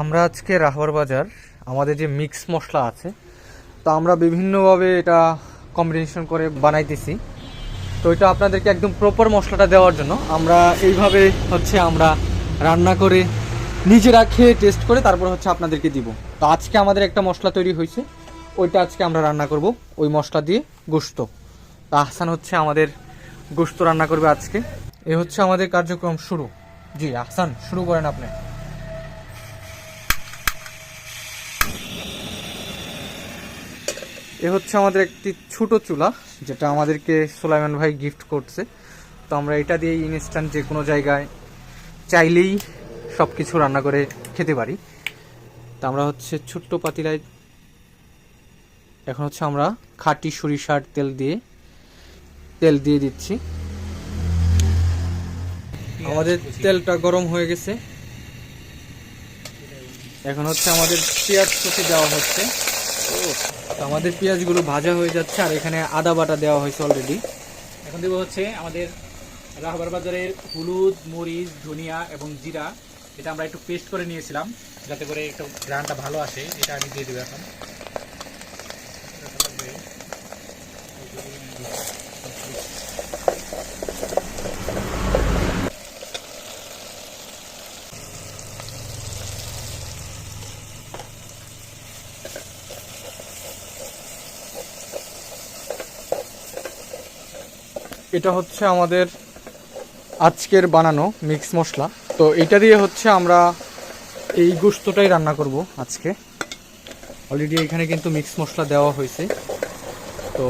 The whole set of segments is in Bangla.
আমরা আজকে রাহবার বাজার, আমাদের যে মিক্স মশলা আছে, তো আমরা বিভিন্নভাবে এটা কম্বিনেশন করে বানাইতেছি। তো এটা আপনাদেরকে একদম প্রপার মশলাটা দেওয়ার জন্য আমরা এইভাবে হচ্ছে আমরা রান্না করে নিজেরা খেয়ে টেস্ট করে তারপর হচ্ছে আপনাদেরকে দিব। তো আজকে আমাদের একটা মশলা তৈরি হয়েছে, ওইটা আজকে আমরা রান্না করব, ওই মশলা দিয়ে গোস্ত। তো আহসান হচ্ছে আমাদের গোস্ত রান্না করবে আজকে। এ হচ্ছে আমাদের কার্যক্রম শুরু। জি, আহসান, শুরু করেন আপনি। এ হচ্ছে আমাদের একটি ছোট চুলা, যেটা আমাদেরকে সোলাইমান ভাই গিফট করছে। তো আমরা এটা দিয়ে ইনস্ট্যান্ট যে কোনো জায়গায় চাইলেই সব কিছু রান্না করে খেতে পারি। তো আমরা হচ্ছে ছোট্ট পাতিলায়, এখন হচ্ছে আমরা খাঁটি সরিষার তেল দিয়ে তেল দিয়ে দিচ্ছি। আমাদের তেলটা গরম হয়ে গেছে। এখন হচ্ছে আমাদের পেঁয়াজ কুচি দেওয়া হচ্ছে। তো আমাদের পেঁয়াজগুলো ভাজা হয়ে যাচ্ছে আর এখানে আদা বাটা দেওয়া হয়েছে অলরেডি এখন দেবো হচ্ছে আমাদের রাহবার বাজারের হলুদ, মরিচ, ধনিয়া এবং জিরা। এটা আমরা একটু পেস্ট করে নিয়েছিলাম, যাতে করে একটু গ্রানটা ভালো আসে। এটা আমি দিয়ে দেবো এখন। এটা হচ্ছে আমাদের আজকের বানানো মিক্স মশলা। তো এটা দিয়ে হচ্ছে আমরা এই গোস্তটাই রান্না করব আজকে। অলরেডি এখানে কিন্তু মিক্স মশলা দেওয়া হয়েছে। তো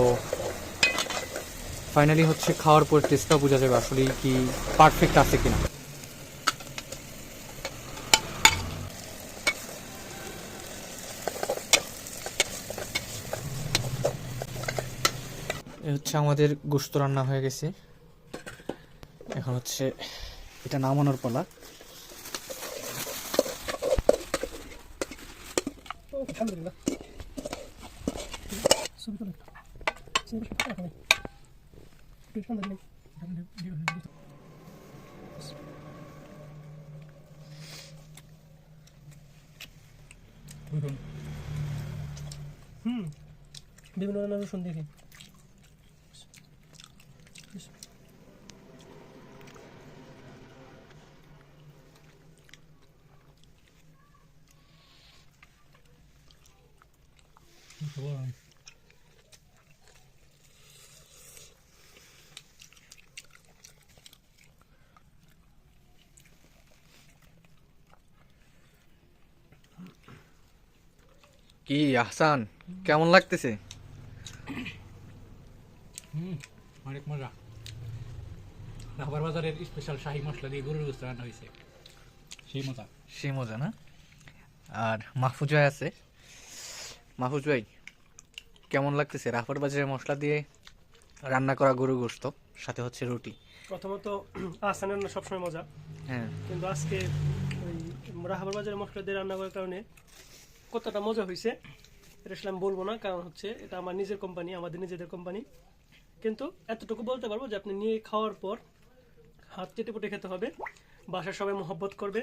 ফাইনালি হচ্ছে খাওয়ার পর টেস্টটা বোঝা যাবে আসলে কি পারফেক্ট আছে কিনা। এ হচ্ছে আমাদের গোস্ত রান্না হয়ে গেছে। এখন হচ্ছে এটা নামানোর পালা। হুম। বিভিন্ন ধরনের রসুন দেখি কি আহসান কেমন লাগতেছে? হুম অনেক মজা। রাহবার বাজারের স্পেশাল শাহী মশলা দিয়ে গরুর গোস্ত রান্না হয়েছে। সেই মজা। সে মজা না? আর মাহফুজ ভাই আছে? মাহফুজ ভাই কেমন লাগতেছে? রাফার বাজারের মশলা দিয়ে রান্না করা গরু গোস্ত সাথে হচ্ছে রুটি। প্রথমত আসানের রান্না সবসময় মজা। হ্যাঁ। কিন্তু আজকে ওই রাহাবার বাজারের মশলা দিয়ে রান্না করার কারণে কতটা মজা হয়েছে এটা আসলে আমি বলব না কারণ হচ্ছে এটা আমার নিজের কোম্পানি আমাদের নিজেদের কোম্পানি কিন্তু এতটুকু বলতে পারব যে আপনি নিয়ে খাওয়ার পর হাত চেটে পুটে খেতে হবে বাসার সবাই মহব্বত করবে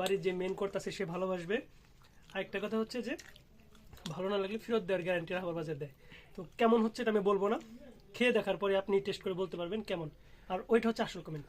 বাড়ির যে মেন কর্তাছে সে ভালোবাসবে। আরেকটা কথা হচ্ছে যে ভালো না লাগলে ফেরত দেওয়ার গ্যারান্টি রাহাবার বাজার দেয়। তো কেমন হচ্ছে এটা আমি বলব না। খেয়ে দেখার পরে আপনি টেস্ট করে বলতে পারবেন কেমন। আর ওইটা হচ্ছে আসল কমেন্ট